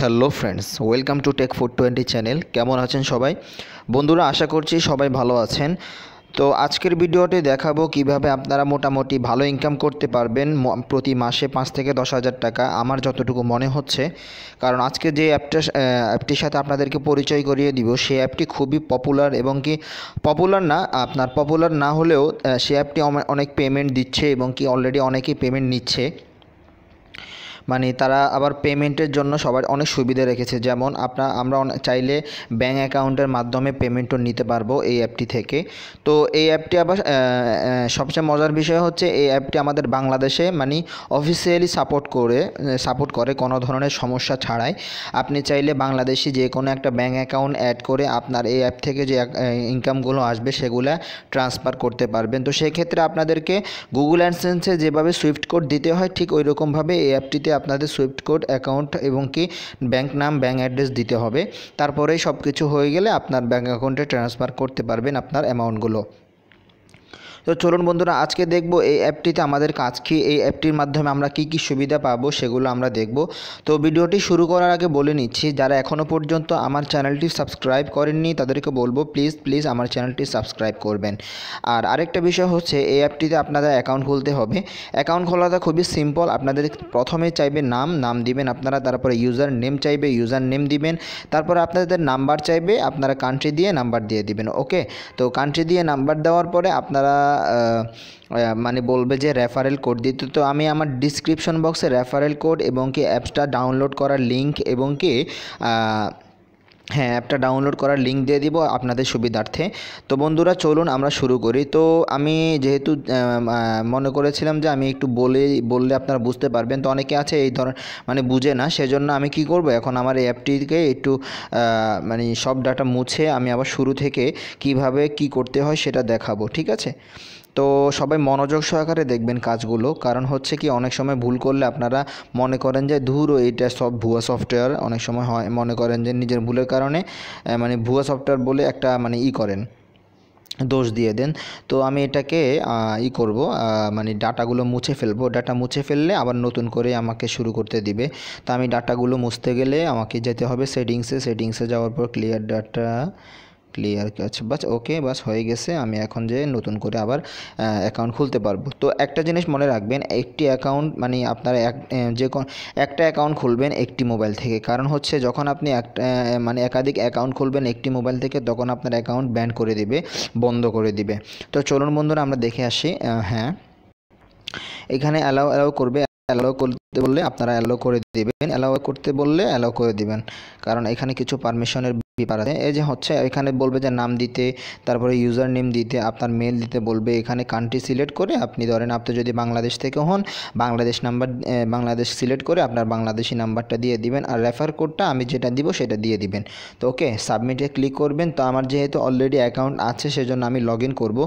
Hello friends, welcome to tech food twenty channel. কেমন আছেন সবাই? বন্ধুরা, আশা করছি সবাই ভালো আছেন। তো আজকের ভিডিওতে দেখাবো কীভাবে আপনারা মোটামুটি ভালো ইনকাম করতে পারবেন প্রতি মাসে পাঁচ থেকে দশ হাজার টাকা। আমার যতটুকু মনে হচ্ছে, কারণ আজকে যে অ্যাপটা অ্যাপটির সাথে আপনাদেরকে পরিচয় করিয়ে দিব, সেই অ্যাপটি খুবই পপুলার এবং কি পপুলার না, আপনার পপুলার না হলেও সেই অ্যাপটি অনেক পেমেন্ট দিচ্ছে এবং কি অলরেডি অনেকেই পেমেন্ট নিচ্ছে। মানে তারা আবার পেমেন্টের জন্য সবার অনেক সুবিধা রেখেছে। যেমন আপনার, আমরা চাইলে ব্যাঙ্ক অ্যাকাউন্টের মাধ্যমে পেমেন্টও নিতে পারব এই অ্যাপটি থেকে। তো এই অ্যাপটি আবার সবচেয়ে মজার বিষয় হচ্ছে এই অ্যাপটি আমাদের বাংলাদেশে মানে অফিসিয়ালি সাপোর্ট করে সাপোর্ট করে কোনো ধরনের সমস্যা ছাড়াই। আপনি চাইলে বাংলাদেশি যে কোনো একটা ব্যাঙ্ক অ্যাকাউন্ট অ্যাড করে আপনার এই অ্যাপ থেকে যে ইনকামগুলো আসবে সেগুলো ট্রান্সফার করতে পারবেন। তো সেক্ষেত্রে আপনাদেরকে গুগল অ্যাডসেন্সে যেভাবে সুইফট কোড দিতে হয়, ঠিক ওই রকমভাবে এই অ্যাপটিতে আপনাদের সুইফট কোড, অ্যাকাউন্ট এবং কি ব্যাংক নাম, ব্যাংক অ্যাড্রেস দিতে হবে। তারপরেই সব কিছু হয়ে গেলে আপনার ব্যাংক অ্যাকাউন্টে ট্রান্সফার করতে পারবেন আপনার অ্যামাউন্টগুলো। তো চলুন বন্ধুরা, আজকে দেখব এই অ্যাপটিতে আমাদের কাজ কি। এই অ্যাপটির মাধ্যমে আমরা কি কি সুবিধা পাবো সেগুলো আমরা দেখব। তো ভিডিওটি শুরু করার আগে বলে নিচ্ছি, যারা এখনও পর্যন্ত আমার চ্যানেলটি সাবস্ক্রাইব করেননি, তাদেরকে বলব, প্লিজ প্লিজ আমার চ্যানেলটি সাবস্ক্রাইব করবেন। আর আরেকটা বিষয় হচ্ছে, এই অ্যাপটিতে আপনাদের অ্যাকাউন্ট খুলতে হবে। অ্যাকাউন্ট খোলাটা খুবই সিম্পল, আপনাদের প্রথমে চাইবে নাম নাম দিবেন আপনারা, তারপরে ইউজার নেম চাইবে, ইউজার নেম দিবেন, তারপরে আপনাদের নাম্বার চাইবে, আপনারা কান্ট্রি দিয়ে নাম্বার দিয়ে দিবেন ওকে তো কান্ট্রি দিয়ে নাম্বার দেওয়ার পরে আপনারা মানে বলবে যে রেফারেল কোড দিতে তো আমি আমার ডিসক্রিপশন বক্সে রেফারেল কোড এবং কি অ্যাপসটা ডাউনলোড করার লিঙ্ক এবং কি হ্যাঁ অ্যাপটা ডাউনলোড করার লিঙ্ক দিয়ে দিব আপনাদের সুবিধার্থে। তো বন্ধুরা, চলুন আমরা শুরু করি। তো আমি যেহেতু মনে করেছিলাম যে আমি একটু বলে, বললে আপনারা বুঝতে পারবেন। তো অনেকে আছে এই ধর মানে বুঝে না, সেজন্য আমি কি করব? এখন আমার এই অ্যাপটিকে একটু মানে সব ডাটা মুছে আমি আবার শুরু থেকে কীভাবে কি করতে হয় সেটা দেখাবো, ঠিক আছে? তো সবাই মনোযোগ সহকারে দেখবেন কাজগুলো, কারণ হচ্ছে কি অনেক সময় ভুল করলে আপনারা মনে করেন যে ধুর এইটা সব ভুয়া সফটওয়্যার অনেক সময় হয় মনে করেন যে নিজের ভুলের কারণে মানে ভুয়া সফটওয়্যার বলে একটা মানে ই করেন, দোষ দিয়ে দেন। তো আমি এটাকে ই করব মানে ডাটাগুলো মুছে ফেলব, ডাটা মুছে ফেললে আবার নতুন করে আমাকে শুরু করতে দিবে। তো আমি ডাটাগুলো মুছতে গেলে আমাকে যেতে হবে সেটিংসে সেটিংসে যাওয়ার পর ক্লিয়ার ডাটা ক্লিয়ার আচ্ছা বাস ওকে বাস হয়ে গেছে, আমি এখন যে নতুন করে আবার অ্যাকাউন্ট খুলতে পারব। তো একটা জিনিস মনে রাখবেন, একটি অ্যাকাউন্ট মানে আপনারা এক যে কোনো, একটা অ্যাকাউন্ট খুলবেন একটি মোবাইল থেকে। কারণ হচ্ছে যখন আপনি একটা মানে একাধিক অ্যাকাউন্ট খুলবেন একটি মোবাইল থেকে, তখন আপনার অ্যাকাউন্ট ব্যান করে দিবে, বন্ধ করে দিবে। তো চলুন বন্ধুরা আমরা দেখে আসি হ্যাঁ। এখানে অ্যালাউ অ্যালাউ করবে অ্যালাউ করতে বললে আপনারা অ্যালাউ করে দিবেন। অ্যালাউ করতে বললে অ্যালাউ করে দিবেন। কারণ এখানে কিছু পারমিশনের ব্যাপার আছে। এই যে হচ্ছে, এখানে বলবে যে নাম দিতে, তারপরে ইউজার নেম দিতে, আপনার মেল দিতে বলবে। এখানে কান্ট্রি সিলেক্ট করে আপনি ধরেন, আপনি যদি বাংলাদেশ থেকে হন, বাংলাদেশ নাম্বার বাংলাদেশ সিলেক্ট করে আপনার বাংলাদেশি নাম্বারটা দিয়ে দিবেন। আর রেফার কোডটা আমি যেটা দিব, সেটা দিয়ে দিবেন। তো ওকে সাবমিটে ক্লিক করবেন। তো আমার যেহেতু অলরেডি অ্যাকাউন্ট আছে, সেজন্য আমি লগ ইন করব।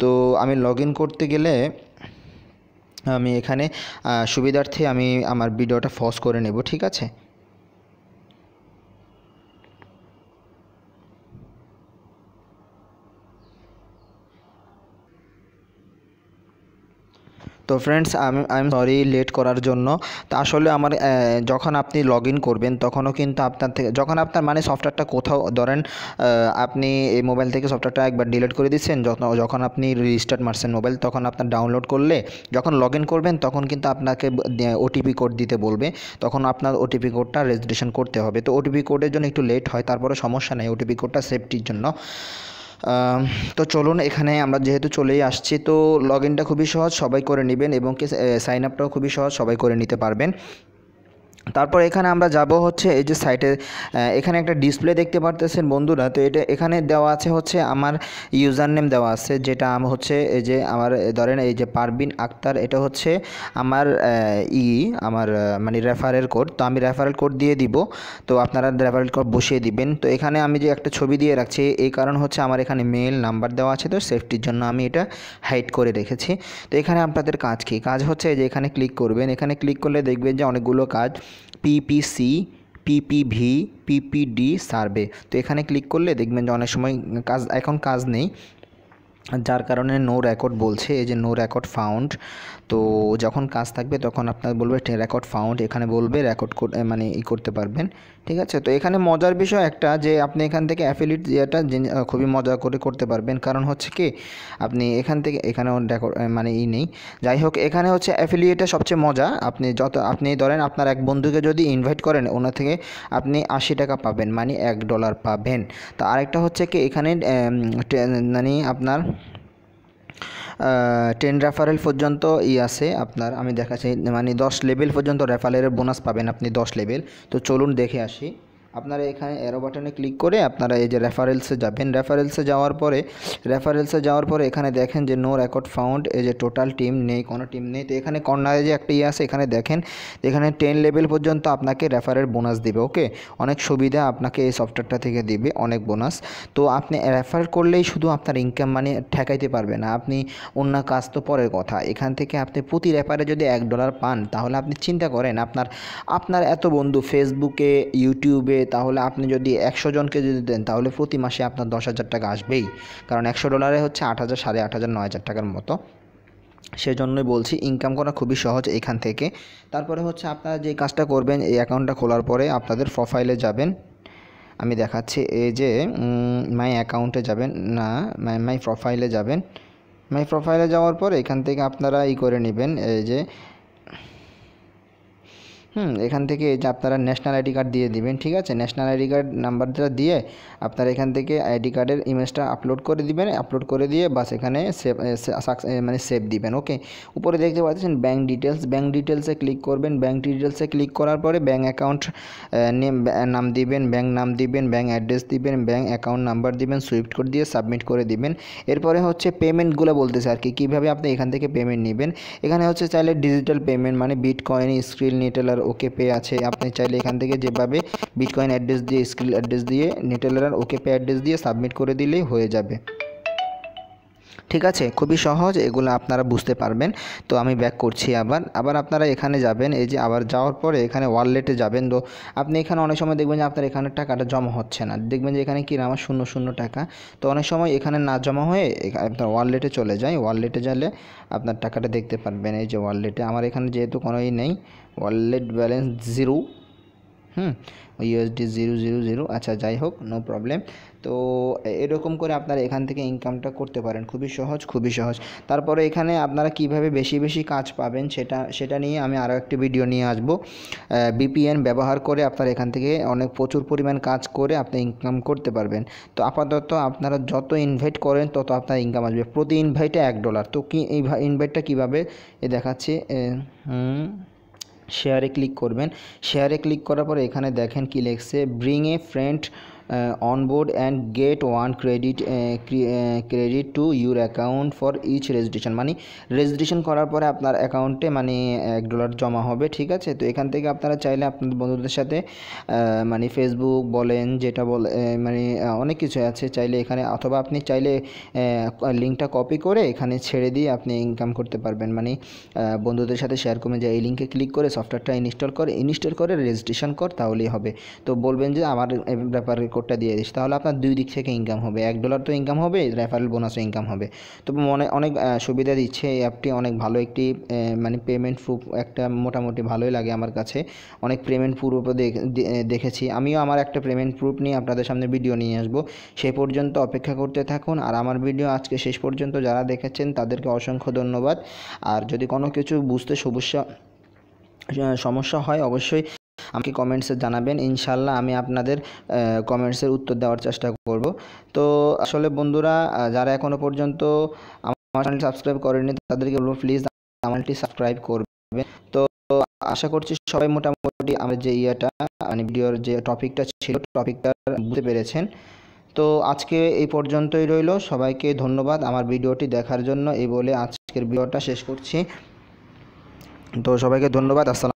তো আমি লগ ইন করতে গেলে আমি এখানে সুবিধার্থে আমি আমার ভিডিওটা ফজ করে নেব ঠিক আছে? তো ফ্রেন্ডস আমি আই এম সরি লেট করার জন্য। তা আসলে আমার যখন আপনি লগ ইন করবেন, তখনও কিন্তু আপনার থেকে, যখন আপনার মানে সফটওয়্যারটা কোথাও, ধরেন আপনি এই মোবাইল থেকে সফটওয়্যারটা একবার ডিলিট করে দিচ্ছেন যখন আপনি রিস্টার্ট মারছেন মোবাইল তখন আপনার ডাউনলোড করলে, যখন লগ ইন করবেন, তখন কিন্তু আপনাকে ওটিপি কোড দিতে বলবে, তখন আপনার ওটিপি কোডটা রেজিস্ট্রেশন করতে হবে। তো ওটিপি কোডের জন্য একটু লেট হয়, তারপরে সমস্যা নেই ওটিপি কোডটা সেফটির জন্য। তো চলুন এখানে আমরা যেহেতু চলেই আসছি, তো লগ ইনটা খুবই সহজ, সবাই করে নেবেন এবং সাইন আপটাও খুবই সহজ, সবাই করে নিতে পারবেন। তারপর এখানে আমরা যাব হচ্ছে এই যে সাইটে এখানে একটা ডিসপ্লে দেখতে পারতেছেন বন্ধুরা। তো এটা এখানে দেওয়া আছে হচ্ছে আমার ইউজার নেম দেওয়া আছে, যেটা আম হচ্ছে এই যে আমার ধরেন এই যে পারবিন আক্তার, এটা হচ্ছে আমার ই, আমার মানে রেফারেল কোড তো আমি রেফারেল কোড দিয়ে দিব, তো আপনারা রেফারেল কোড বসিয়ে দিবেন। তো এখানে আমি যে একটা ছবি দিয়ে রাখছি, এই কারণ হচ্ছে আমার এখানে মেল নাম্বার দেওয়া আছে, তো সেফটির জন্য আমি এটা হাইড করে রেখেছি। তো এখানে আপনাদের কাজ কী? কাজ হচ্ছে যে এখানে ক্লিক করবেন। এখানে ক্লিক করলে দেখবেন যে অনেকগুলো কাজ পিপিসি পিপিভি পিপিডি সার্ভে তো এখানে ক্লিক করলে দেখবেন যে অনেক সময় কাজ, এখন কাজ নেই। যার কারণে নো রেকর্ড বলছে, এই যে নো রেকর্ড ফাউন্ড তো যখন কাজ থাকবে তখন আপনার বলবে রেকর্ড ফাউন্ড এখানে বলবে রেকর্ড মানে ই করতে পারবেন, ঠিক আছে? তো এখানে মজার বিষয় একটা যে আপনি এখান থেকে অ্যাফিলিট ইয়েটা খুবই মজা করে করতে পারবেন, কারণ হচ্ছে কি, আপনি এখান থেকে এখানে রেকর্ড মানে ই নেই। যাই হোক, এখানে হচ্ছে অ্যাফিলিয়েটটা সবচেয়ে মজা, আপনি যত, আপনি ধরেন আপনার এক বন্ধুকে যদি ইনভাইট করেন, ওনার থেকে আপনি আশি টাকা পাবেন মানে এক ডলার পাবেন। তো আরেকটা হচ্ছে কি, এখানে মানে আপনার টেন রেফারেল পর্যন্ত ই আছে আপনার, আমি দেখাচ্ছি মানে দশ লেভেল পর্যন্ত রেফারেলের বোনাস পাবেন আপনি দশ লেভেল তো চলুন দেখে আসি। আপনারা এখানে অ্যারো বাটনে ক্লিক করে আপনারা এই যে রেফারেলসে যাবেন রেফারেলসে যাওয়ার পরে রেফারেলসে যাওয়ার পরে এখানে দেখেন যে নো রেকর্ড ফাউন্ড এই যে টোটাল টিম নেই, কোনো টিম নেই। তো এখানে কর্নারে যে একটা ইয়ে আছে, এখানে দেখেন, এখানে টেন লেভেল পর্যন্ত আপনাকে রেফারেল বোনাস দিবে ওকে অনেক সুবিধা আপনাকে এই সফটওয়্যারটা থেকে দিবে, অনেক বোনাস তো আপনি রেফার করলেই শুধু আপনার ইনকাম মানে ঠেকাইতে পারবে না, আপনি অন্য কাজ তো পরের কথা। এখান থেকে আপনি প্রতি রেফারে যদি এক ডলার পান, তাহলে আপনি চিন্তা করেন, আপনার আপনার এত বন্ধু ফেসবুকে ইউটিউবে তাহলে আপনি যদি একশো জনকে যদি দেন, তাহলে প্রতি মাসে আপনার দশ হাজার টাকা আসবেই। কারণ একশো ডলারে হচ্ছে আট হাজার, সাড়ে আট হাজার, নয় হাজার টাকার মতো। সেজন্যই বলছি ইনকাম করা খুবই সহজ এখান থেকে। তারপরে হচ্ছে আপনারা যে কাজটা করবেন, এই অ্যাকাউন্টটা খোলার পরে আপনাদের প্রোফাইলে যাবেন। আমি দেখাচ্ছি, এই যে মাই অ্যাকাউন্টে যাবেন। না মাই মাই প্রোফাইলে যাবেন। মাই প্রোফাইলে যাওয়ার পর এখান থেকে আপনারা ই করে নেবেন, এই যে হুম, এখান থেকে যে আপনারা ন্যাশনাল আইডি কার্ড দিয়ে দিবেন, ঠিক আছে? ন্যাশনাল আইডি কার্ড নাম্বারটা দিয়ে আপনারা এখান থেকে আইডি কার্ডের ইমেজটা আপলোড করে দিবেন আপলোড করে দিয়ে বাস এখানে সেভ মানে সেভ দিবেন ওকে উপরে দেখতে পাচ্ছেন ব্যাঙ্ক ডিটেলস ব্যাঙ্ক ডিটেলসে ক্লিক করবেন ব্যাঙ্ক ডিটেলসে ক্লিক করার পরে ব্যাঙ্ক অ্যাকাউন্ট নেম নাম দিবেন ব্যাঙ্ক নাম দিবেন ব্যাঙ্ক অ্যাড্রেস দিবেন ব্যাঙ্ক অ্যাকাউন্ট নাম্বার দিবেন সুইফট কোড দিয়ে সাবমিট করে দিবেন। এরপরে হচ্ছে পেমেন্টগুলো বলতেছে আর কি, কীভাবে আপনি এখান থেকে পেমেন্ট নেবেন? এখানে হচ্ছে চাইলে ডিজিটাল পেমেন্ট মানে bitcoin Skrill Neteller OK pay আছে। আপনি চাইলে এখান থেকে যেভাবে বিটকয়েন অ্যাড্রেস দিয়ে স্ক্রিল অ্যাড্রেস দিয়ে নিটেলার ওকে পে অ্যাড্রেস দিয়ে সাবমিট করে দিলেই হয়ে যাবে। ঠিক আছে? খুবই সহজ, এগুলো আপনারা বুঝতে পারবেন। তো আমি ব্যাক করছি আবার। আবার আপনারা এখানে যাবেন, এই যে আবার যাওয়ার পরে এখানে ওয়ালেটে যাবেন। তো আপনি এখানে অনেক সময় দেখবেন যে আপনার এখানে টাকাটা জমা হচ্ছে না। দেখবেন যে এখানে কি আমার শূন্য শূন্য টাকা। তো অনেক সময় এখানে না জমা হয়ে আপনার ওয়ালেটে চলে যায়। ওয়ালেটে গেলে আপনার টাকাটা দেখতে পারবেন। এই যে ওয়ালেটে আমার এখানে যেহেতু কোনোই নেই wallet balance zero hmm USD zero zero zero আচ্ছা যাই হোক নো প্রবলেম তো এরকম করে আপনারা এখান থেকে ইনকামটা করতে পারেন। খুবই সহজ খুবই সহজ। তারপরে এখানে আপনারা কীভাবে বেশি বেশি কাজ পাবেন সেটা সেটা নিয়ে আমি আরও একটি ভিডিও নিয়ে আসব। বিপিএন ব্যবহার করে আপনারা এখান থেকে অনেক প্রচুর পরিমাণ কাজ করে আপনি ইনকাম করতে পারবেন। তো আপাতত আপনারা যত ইনভাইট করেন, তত আপনার ইনকাম আসবে। প্রতি ইনভাইটে এক ডলার তো কি, এই ইনভাইটটা কীভাবে? এ দেখাচ্ছি শেয়ারে ক্লিক করবেন। শেয়ারে ক্লিক করার পরে এখানে দেখেন কি লেখছে bring a friend onboard and get one credit credit to your account for each registration মানে রেজিস্ট্রেশন করার পরে আপনার অ্যাকাউন্টে মানে এক ডলার জমা হবে, ঠিক আছে? তো এখান থেকে আপনারা চাইলে আপনাদের বন্ধুদের সাথে মানে ফেসবুক বলেন, যেটা বলে মানে অনেক কিছু আছে। চাইলে এখানে, অথবা আপনি চাইলে লিঙ্কটা কপি করে এখানে ছেড়ে দিয়ে আপনি ইনকাম করতে পারবেন। মানে বন্ধুদের সাথে শেয়ার করবেন যে এই লিঙ্কে ক্লিক করে সফটওয়্যারটা ইনস্টল করে ইনস্টল করে রেজিস্ট্রেশন কর, তাহলেই হবে। তো বলবেন যে, আমার ব্যাপারে কোডটা দিয়ে দিস, তাহলে আপনার দুই দিক থেকে ইনকাম হবে। এক ডলার তো ইনকাম হবে রেফারেল বোনাসও ইনকাম হবে। তো মনে, অনেক সুবিধা দিচ্ছে এই অ্যাপটি অনেক ভালো একটি মানে পেমেন্ট প্রুফ একটা মোটামুটি ভালোই লাগে আমার কাছে। অনেক পেমেন্ট প্রুফও দেখেছি। আমিও আমার একটা পেমেন্ট প্রুফ নিয়ে আপনাদের সামনে ভিডিও নিয়ে আসব। সেই পর্যন্ত অপেক্ষা করতে থাকুন। আর আমার ভিডিও আজকে শেষ পর্যন্ত যারা দেখেছেন, তাদেরকে অসংখ্য ধন্যবাদ। আর যদি কোনো কিছু বুঝতে সমস্যা সমস্যা হয়, অবশ্যই আমাকে কমেন্টসে জানাবেন। ইনশাল্লাহ আমি আপনাদের কমেন্টসের উত্তর দেওয়ার চেষ্টা করব। তো আসলে বন্ধুরা যারা এখনও পর্যন্ত আমার চ্যানেল সাবস্ক্রাইব করেনি তাদেরকে বলব প্লিজ চ্যানেলটি সাবস্ক্রাইব করবে তো আশা করছি সবাই মোটামুটি আমার যে ইয়েটা মানে ভিডিওর যে টপিকটা ছিল, টপিকটা বুঝতে পেরেছেন। তো আজকে এই পর্যন্তই রইল। সবাইকে ধন্যবাদ আমার ভিডিওটি দেখার জন্য। এই বলে আজকের ভিডিওটা শেষ করছি। তো সবাইকে ধন্যবাদ। আসসালাম